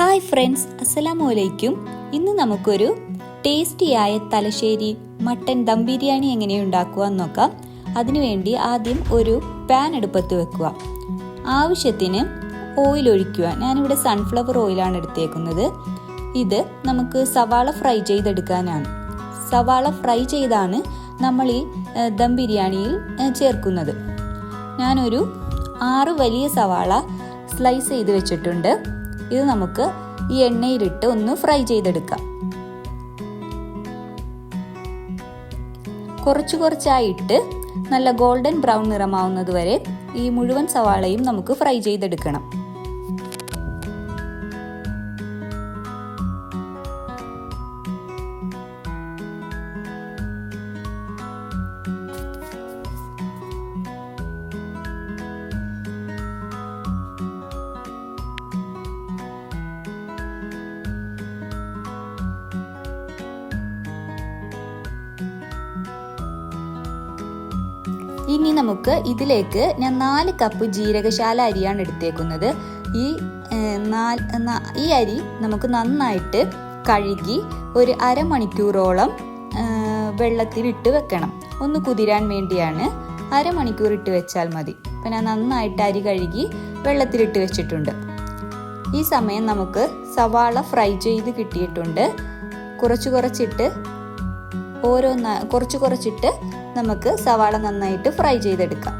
Hi friends അസ്സലാമു അലൈക്കും ഇന്ന് നമുക്കൊരു ടേസ്റ്റിയായ തലശ്ശേരി മട്ടൻ ദം ബിരിയാണി എങ്ങനെ ഉണ്ടാക്കുക എന്ന് നോക്കാം. അതിനുവേണ്ടി ആദ്യം ഒരു പാൻ എടുപ്പത്ത് വെക്കുക. ആവശ്യത്തിന് ഓയിൽ ഒഴിക്കുക. ഞാനിവിടെ സൺഫ്ലവർ ഓയിലാണ് എടുത്തേക്കുന്നത്. ഇത് നമുക്ക് സവാള ഫ്രൈ ചെയ്തെടുക്കാനാണ്. സവാള ഫ്രൈ ചെയ്താണ് നമ്മൾ ഈ ദം ബിരിയാണിയിൽ ചേർക്കുന്നത്. ഞാനൊരു ആറ് വലിയ സവാള സ്ലൈസ് ചെയ്ത് വെച്ചിട്ടുണ്ട്. ഇത് നമുക്ക് ഈ എണ്ണയിലിട്ട് ഒന്ന് ഫ്രൈ ചെയ്തെടുക്കാം. കുറച്ച് കുറച്ചായിട്ട് നല്ല ഗോൾഡൻ ബ്രൗൺ നിറമാവുന്നത് വരെ ഈ മുഴുവൻ സവാളയും നമുക്ക് ഫ്രൈ ചെയ്തെടുക്കണം. ഇനി നമുക്ക് ഇതിലേക്ക് ഞാൻ നാല് കപ്പ് ജീരകശാല അരിയാണ് എടുത്തേക്കുന്നത്. ഈ ഈ അരി നമുക്ക് നന്നായിട്ട് കഴുകി ഒരു അരമണിക്കൂറോളം വെള്ളത്തിൽ ഇട്ട് വെക്കണം. ഒന്ന് കുതിരാൻ വേണ്ടിയാണ് അരമണിക്കൂർ ഇട്ട് വെച്ചാൽ മതി. അപ്പം ഞാൻ നന്നായിട്ട് അരി കഴുകി വെള്ളത്തിലിട്ട് വെച്ചിട്ടുണ്ട്. ഈ സമയം നമുക്ക് സവാള ഫ്രൈ ചെയ്ത് കിട്ടിയിട്ടുണ്ട്. കുറച്ച് കുറച്ചിട്ട് ഓരോന്ന കുറച്ച് കുറച്ചിട്ട് നമുക്ക് സവാള നന്നായിട്ട് ഫ്രൈ ചെയ്തെടുക്കാം.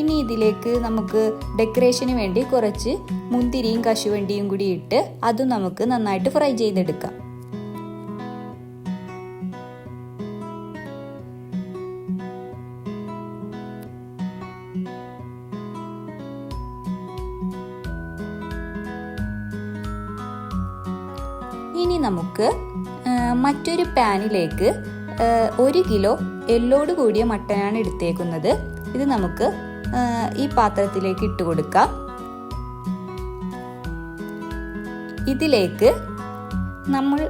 ഇനി ഇതിലേക്ക് നമുക്ക് ഡെക്കറേഷന് വേണ്ടി കുറച്ച് മുന്തിരിയും കശുവണ്ടിയും കൂടി ഇട്ട് അതും നമുക്ക് നന്നായിട്ട് ഫ്രൈ ചെയ്തെടുക്കാം. മറ്റൊരു പാനിലേക്ക് ഒരു കിലോ എല്ലോട് കൂടിയ മട്ടനാണ് എടുത്തേക്കുന്നത്. ഇത് നമുക്ക് ഈ പാത്രത്തിലേക്ക് ഇട്ട് കൊടുക്കാം. ഇതിലേക്ക് നമ്മൾ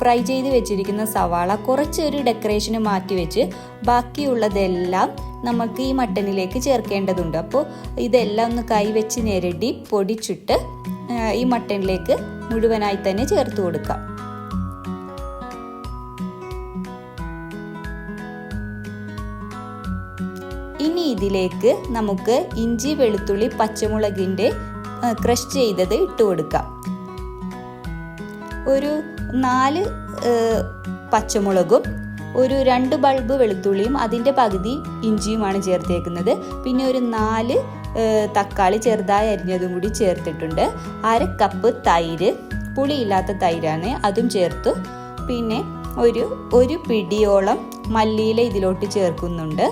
ഫ്രൈ ചെയ്ത് വെച്ചിരിക്കുന്ന സവാള കുറച്ചൊരു ഡെക്കറേഷന് മാറ്റി വെച്ച് ബാക്കിയുള്ളതെല്ലാം നമുക്ക് ഈ മട്ടനിലേക്ക് ചേർക്കേണ്ടതുണ്ട്. അപ്പോൾ ഇതെല്ലാം ഒന്ന് കൈവച്ച് ഞെരടി പൊടിച്ചിട്ട് ഈ മട്ടനിലേക്ക് മുഴുവനായി തന്നെ ചേർത്ത് കൊടുക്കാം. ഇതിലേക്ക് നമുക്ക് ഇഞ്ചി വെളുത്തുള്ളി പച്ചമുളകിന്റെ ക്രഷ് ചെയ്തത് ഇട്ട് കൊടുക്കാം. ഒരു നാല് പച്ചമുളകും ഒരു രണ്ട് ബൾബ് വെളുത്തുള്ളിയും അതിന്റെ പകുതി ഇഞ്ചിയുമാണ് ചേർത്തേക്കുന്നത്. പിന്നെ ഒരു നാല് തക്കാളി ചെറുതായി അരിഞ്ഞതും കൂടി ചേർത്തിട്ടുണ്ട്. അര കപ്പ് തൈര് പുളിയില്ലാത്ത തൈരാണ് അതും ചേർത്തു. പിന്നെ ഒരു ഒരു പിടിയോളം മല്ലിയില ഇതിലോട്ട് ചേർക്കുന്നുണ്ട്.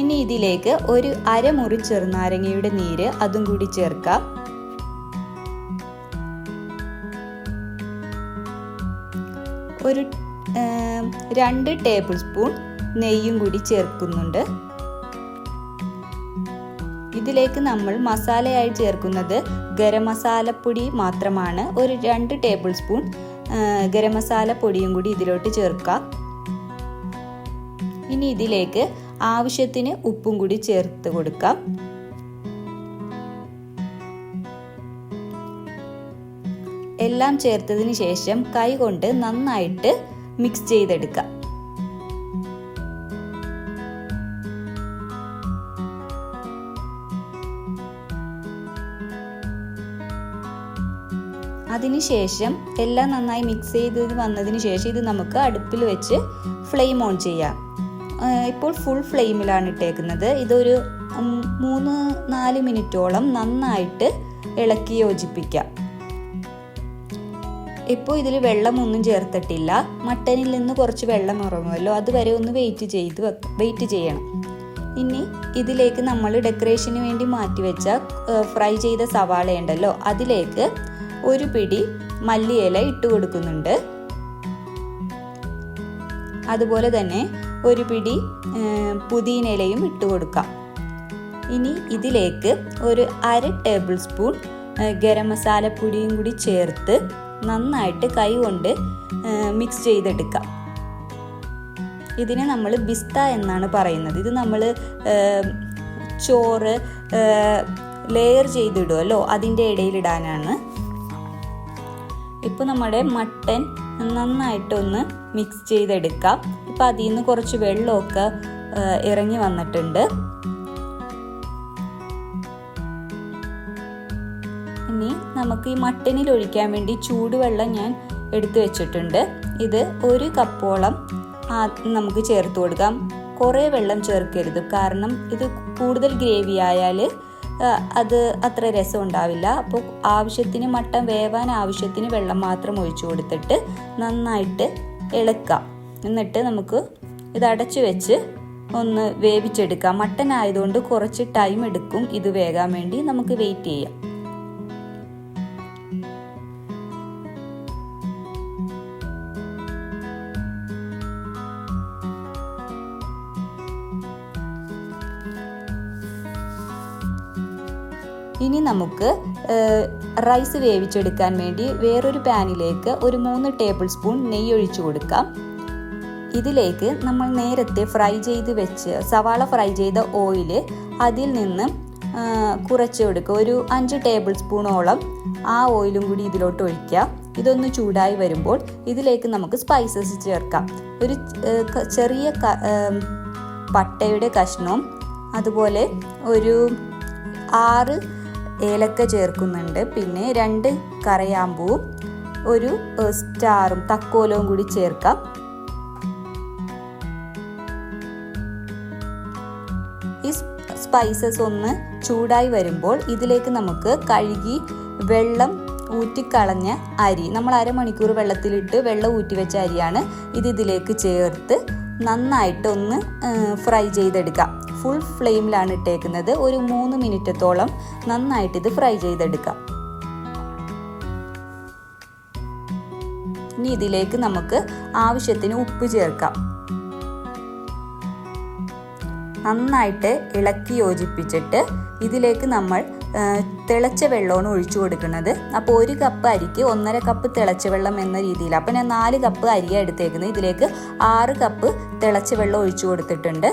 ഇനി ഇതിലേക്ക് ഒരു അരമുറി ചെറുനാരങ്ങയുടെ നീര് അതും കൂടി ചേർക്കാം. ഒരു രണ്ട് ടേബിൾ സ്പൂൺ നെയ്യും കൂടി ചേർക്കുന്നുണ്ട്. ഇതിലേക്ക് നമ്മൾ മസാലയായി ചേർക്കുന്നത് ഗരം മസാലപ്പൊടി മാത്രമാണ്. ഒരു രണ്ട് ടേബിൾ സ്പൂൺ ഗരം മസാല പൊടിയും കൂടി ഇതിലോട്ട് ചേർക്കാം. ഇനി ഇതിലേക്ക് ആവശ്യത്തിന് ഉപ്പും കൂടി ചേർത്ത് കൊടുക്കാം. എല്ലാം ചേർത്തതിന് ശേഷം കൈ കൊണ്ട് നന്നായിട്ട് മിക്സ് ചെയ്തെടുക്കാം. അതിനുശേഷം എല്ലാം നന്നായി മിക്സ് ചെയ്ത് വന്നതിന് ശേഷം ഇത് നമുക്ക് അടുപ്പിൽ വെച്ച് ഫ്ലെയിം ഓൺ ചെയ്യാം. ഇപ്പോൾ ഫുൾ ഫ്ലെയിമിലാണ് ഇട്ടേക്കുന്നത്. ഇതൊരു മൂന്ന് നാല് മിനിറ്റോളം നന്നായിട്ട് ഇളക്കി യോജിപ്പിക്കാം. ഇപ്പോൾ ഇതിൽ വെള്ളമൊന്നും ചേർത്തിട്ടില്ല. മട്ടനിൽ നിന്ന് കുറച്ച് വെള്ളം ഇറങ്ങുമല്ലോ. അതുവരെ ഒന്ന് വെയിറ്റ് ചെയ്ത് വെയിറ്റ് ചെയ്യണം. ഇനി ഇതിലേക്ക് നമ്മൾ ഡെക്കറേഷന് വേണ്ടി മാറ്റി വെച്ച ഫ്രൈ ചെയ്ത സവാള ഉണ്ടല്ലോ അതിലേക്ക് ഒരു പിടി മല്ലിയില ഇട്ട് കൊടുക്കുന്നുണ്ട്. അതുപോലെ തന്നെ ഒരു പിടി പുതിനയിലയും ഇട്ട് കൊടുക്കാം. ഇനി ഇതിലേക്ക് ഒരു അര ടേബിൾ സ്പൂൺ ഗരം ഗരം മസാലപ്പൊടിയും കൂടി ചേർത്ത് നന്നായിട്ട് കൈ കൊണ്ട് മിക്സ് ചെയ്തെടുക്കാം. ഇതിനെ നമ്മൾ ബിസ്ത എന്നാണ് പറയുന്നത്. ഇത് നമ്മൾ ചോറ് ലെയർ ചെയ്തിടുമല്ലോ അതിന്റെ ഇടയിലിടാനാണ് ഇപ്പോൾ നമ്മുടെ മട്ടൻ നന്നായിട്ടൊന്ന് മിക്സ് ചെയ്തെടുക്കാം. ഇപ്പം അതിൽ നിന്ന് കുറച്ച് വെള്ളമൊക്കെ ഇറങ്ങി വന്നിട്ടുണ്ട്. ഇനി നമുക്ക് ഈ മട്ടനിൽ ഒഴിക്കാൻ വേണ്ടി ചൂടുവെള്ളം ഞാൻ എടുത്തു വെച്ചിട്ടുണ്ട്. ഇത് ഒരു കപ്പോളം നമുക്ക് ചേർത്ത് കൊടുക്കാം. കുറേ വെള്ളം ചേർക്കരുത്. കാരണം ഇത് കൂടുതൽ ഗ്രേവി ആയാൽ അത് അത്ര രസം ഉണ്ടാവില്ല. അപ്പോൾ ആവശ്യത്തിന് മട്ടൻ വേവാൻ ആവശ്യത്തിന് വെള്ളം മാത്രം ഒഴിച്ചു കൊടുത്തിട്ട് നന്നായിട്ട് ഇളക്കാം. എന്നിട്ട് നമുക്ക് ഇത് അടച്ചു വെച്ച് ഒന്ന് വേവിച്ചെടുക്കാം. മട്ടൻ ആയതുകൊണ്ട് കുറച്ച് ടൈം എടുക്കും ഇത് വേകാൻ വേണ്ടി. നമുക്ക് വെയിറ്റ് ചെയ്യാം. ഇനി നമുക്ക് റൈസ് വേവിച്ചെടുക്കാൻ വേണ്ടി വേറൊരു പാനിലേക്ക് ഒരു മൂന്ന് ടേബിൾ സ്പൂൺ നെയ്യ് ഒഴിച്ചു കൊടുക്കാം. ഇതിലേക്ക് നമ്മൾ നേരത്തെ ഫ്രൈ ചെയ്ത് വെച്ച് സവാള ഫ്രൈ ചെയ്ത ഓയിൽ അതിൽ നിന്ന് കുറച്ച് കൊടുക്കുക ഒരു അഞ്ച് ടേബിൾ സ്പൂണോളം ആ ഓയിലും കൂടി ഇതിലോട്ട് ഒഴിക്കുക. ഇതൊന്ന് ചൂടായി വരുമ്പോൾ ഇതിലേക്ക് നമുക്ക് സ്പൈസസ് ചേർക്കാം. ഒരു ചെറിയ പട്ടയുടെ കഷ്ണവും അതുപോലെ ഒരു ആറ് ഏലക്ക ചേർക്കുന്നുണ്ട്. പിന്നെ രണ്ട് കറയാമ്പൂവും ഒരു സ്റ്റാറും തക്കോലവും കൂടി ചേർക്കാം. ഈ സ്പൈസസ് ഒന്ന് ചൂടായി വരുമ്പോൾ ഇതിലേക്ക് നമുക്ക് കഴുകി വെള്ളം ഊറ്റിക്കളഞ്ഞ അരി നമ്മൾ അരമണിക്കൂർ വെള്ളത്തിലിട്ട് വെള്ളം ഊറ്റി വെച്ച അരിയാണ് ഇത് ഇതിലേക്ക് ചേർത്ത് നന്നായിട്ടൊന്ന് ഫ്രൈ ചെയ്തെടുക്കാം. ഫുൾ ഫ്ലെയിമിലാണ് ഇട്ടേക്കുന്നത്. ഒരു മൂന്ന് മിനിറ്റത്തോളം നന്നായിട്ട് ഇത് ഫ്രൈ ചെയ്തെടുക്കാം. ഇനി ഇതിലേക്ക് നമുക്ക് ആവശ്യത്തിന് ഉപ്പ് ചേർക്കാം. നന്നായിട്ട് ഇളക്കി യോജിപ്പിച്ചിട്ട് ഇതിലേക്ക് നമ്മൾ തിളച്ച വെള്ളമാണ് ഒഴിച്ചു കൊടുക്കുന്നത്. അപ്പോൾ ഒരു കപ്പ് അരിക്ക് ഒന്നര കപ്പ് തിളച്ച വെള്ളം എന്ന രീതിയിൽ അപ്പോൾ ഞാൻ നാല് കപ്പ് അരിയാണ് എടുത്തേക്കുന്നത്. ഇതിലേക്ക് ആറ് കപ്പ് തിളച്ച വെള്ളം ഒഴിച്ചു കൊടുത്തിട്ടുണ്ട്.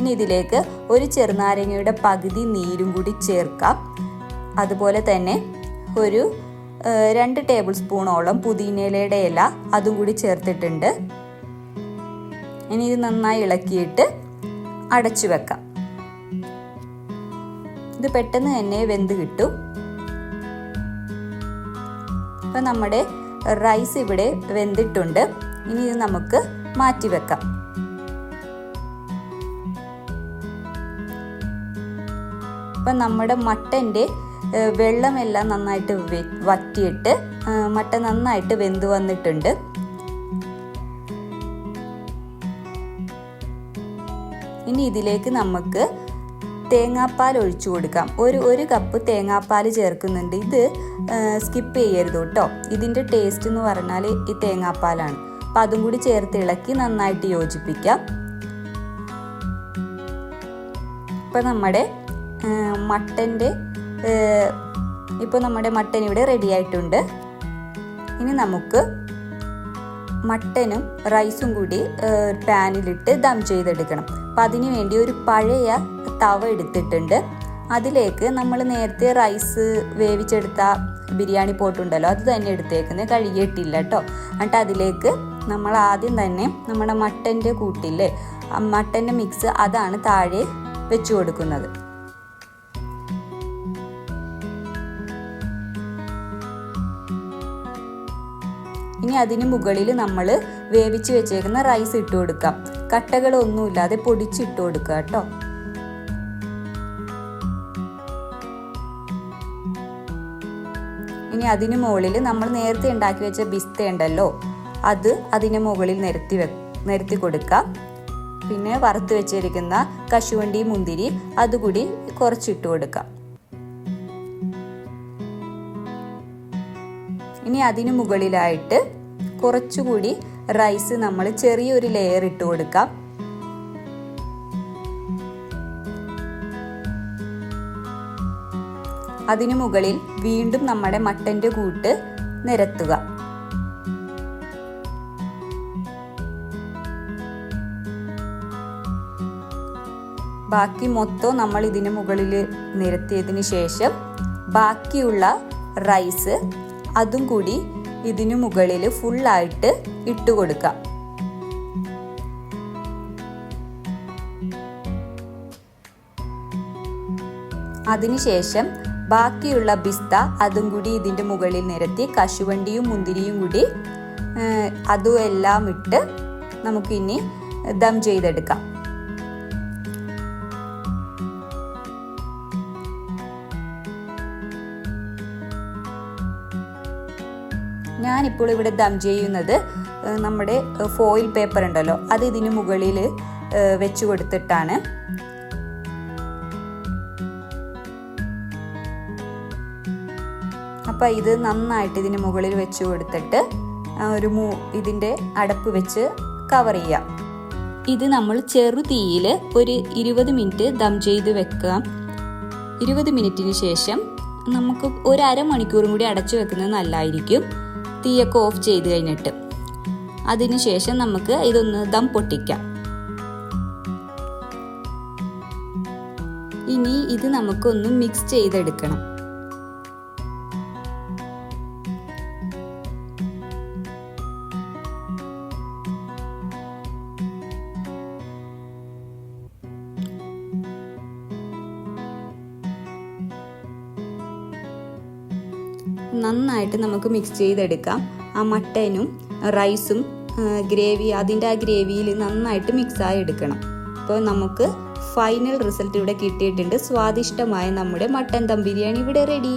ഇനി ഇതിലേക്ക് ഒരു ചെറുനാരങ്ങയുടെ പകുതി നീരും കൂടി ചേർക്കാം. അതുപോലെ തന്നെ ഒരു രണ്ട് ടേബിൾ സ്പൂണോളം പുതിനയിലയുടെ ഇല അതും കൂടി ചേർത്തിട്ടുണ്ട്. ഇനി ഇത് നന്നായി ഇളക്കിയിട്ട് അടച്ചു വെക്കാം. ഇത് പെട്ടെന്ന് തന്നെ വെന്ത് കിട്ടും. ഇപ്പം നമ്മുടെ റൈസ് ഇവിടെ വെന്തിട്ടുണ്ട്. ഇനി ഇത് നമുക്ക് മാറ്റി വെക്കാം. അപ്പം നമ്മുടെ മട്ടന്റെ വെള്ളമെല്ലാം നന്നായിട്ട് വറ്റിയിട്ട് മട്ട നന്നായിട്ട് വെന്ത് വന്നിട്ടുണ്ട്. ഇനി ഇതിലേക്ക് നമുക്ക് തേങ്ങാപ്പാൽ ഒഴിച്ചു കൊടുക്കാം. ഒരു ഒരു കപ്പ് തേങ്ങാപ്പാൽ ചേർക്കുന്നുണ്ട്. ഇത് സ്കിപ്പ് ചെയ്യരുത് കേട്ടോ. ഇതിന്റെ ടേസ്റ്റ് എന്ന് പറഞ്ഞാൽ ഈ തേങ്ങാപ്പാലാണ്. അപ്പം അതും കൂടി ചേർത്ത് ഇളക്കി നന്നായിട്ട് യോജിപ്പിക്കാം. ഇപ്പം നമ്മുടെ മട്ടന്റെ ഇപ്പോൾ നമ്മുടെ മട്ടൻ ഇവിടെ റെഡി ആയിട്ടുണ്ട്. ഇനി നമുക്ക് മട്ടനും റൈസും കൂടി പാനിലിട്ട് ദം ചെയ്തെടുക്കണം. അപ്പം അതിന് വേണ്ടി ഒരു പഴയ തവ എടുത്തിട്ടുണ്ട്. അതിലേക്ക് നമ്മൾ നേരത്തെ റൈസ് വേവിച്ചെടുത്ത ബിരിയാണി പോട്ടുണ്ടല്ലോ അത് തന്നെ എടുത്തേക്കുന്നത്. കഴുകിയിട്ടില്ല കേട്ടോ എന്നിട്ട് അതിലേക്ക് നമ്മൾ ആദ്യം തന്നെ നമ്മുടെ മട്ടന്റെ കൂട്ടില്ലേ മട്ടന്റെ മിക്സ് അതാണ് താഴെ വെച്ചു കൊടുക്കുന്നത്. ഇനി അതിന് മുകളിൽ നമ്മൾ വേവിച്ച് വെച്ചേക്കുന്ന റൈസ് ഇട്ട് കൊടുക്കാം. കട്ടകളൊന്നുമില്ലാതെ പൊടിച്ചിട്ട് കൊടുക്കുക കേട്ടോ. ഇനി അതിന് മുകളിൽ നമ്മൾ നേരത്തെ ഉണ്ടാക്കി വെച്ച ബിസ്ത ഉണ്ടല്ലോ അത് അതിന് മുകളിൽ നിരത്തി വെ നിരത്തി കൊടുക്കാം പിന്നെ വറുത്ത് വെച്ചിരിക്കുന്ന കശുവണ്ടി മുന്തിരി അതുകൂടി കുറച്ചിട്ട് കൊടുക്കാം ഇനി അതിന് മുകളിലായിട്ട് കുറച്ചുകൂടി റൈസ് നമ്മൾ ചെറിയൊരു ലെയർ ഇട്ട് കൊടുക്കാം. അതിനു മുകളിൽ വീണ്ടും നമ്മുടെ മട്ടന്റെ കൂട്ട് നിരത്തുക. ബാക്കി മൊത്തം നമ്മൾ ഇതിന് മുകളിൽ നിരത്തിയതിന് ശേഷം ബാക്കിയുള്ള റൈസ് അതും കൂടി ഇതിനു മുകളിൽ ഫുള്ളായിട്ട് ഇട്ട് കൊടുക്കാം. അതിനുശേഷം ബാക്കിയുള്ള ബിസ്ത അതും കൂടി ഇതിന്റെ മുകളിൽ നിരത്തി കശുവണ്ടിയും മുന്തിരിയും കൂടി അതും എല്ലാം ഇട്ട് നമുക്കിനി ദം ചെയ്തെടുക്കാം. ഞാനിപ്പോൾ ഇവിടെ ദം ചെയ്യുന്നത് നമ്മുടെ ഫോയിൽ പേപ്പർ ഉണ്ടല്ലോ അത് ഇതിന് മുകളിൽ വെച്ച് കൊടുത്തിട്ടാണ്. അപ്പം ഇത് നന്നായിട്ട് ഇതിന് മുകളിൽ വെച്ച് കൊടുത്തിട്ട് ഒരു മൂ ഇതിന്റെ അടപ്പ് വെച്ച് കവർ ചെയ്യാം. ഇത് നമ്മൾ ചെറു തീയിൽ ഒരു ഇരുപത് മിനിറ്റ് ദം ചെയ്ത് വെക്കാം. ഇരുപത് മിനിറ്റിന് ശേഷം നമുക്ക് ഒരു അരമണിക്കൂറും കൂടി അടച്ചു വെക്കുന്നത് നല്ലതായിരിക്കും. തീയൊക്കെ ഓഫ് ചെയ്ത് കഴിഞ്ഞിട്ട്. അതിനുശേഷം നമുക്ക് ഇതൊന്ന് ദം പൊട്ടിക്കാം. ഇനി ഇത് നമുക്കൊന്ന് മിക്സ് ചെയ്തെടുക്കണം. നന്നായിട്ട് നമുക്ക് മിക്സ് ചെയ്തെടുക്കാം. ആ മട്ടനും റൈസും ഗ്രേവി അതിന്റെ ആ ഗ്രേവിയിൽ നന്നായിട്ട് മിക്സായി എടുക്കണം അപ്പോൾ നമുക്ക് ഫൈനൽ റിസൾട്ട് ഇവിടെ കിട്ടിയിട്ടുണ്ട്. സ്വാദിഷ്ടമായ നമ്മുടെ മട്ടൻ ദം ബിരിയാണി ഇവിടെ റെഡി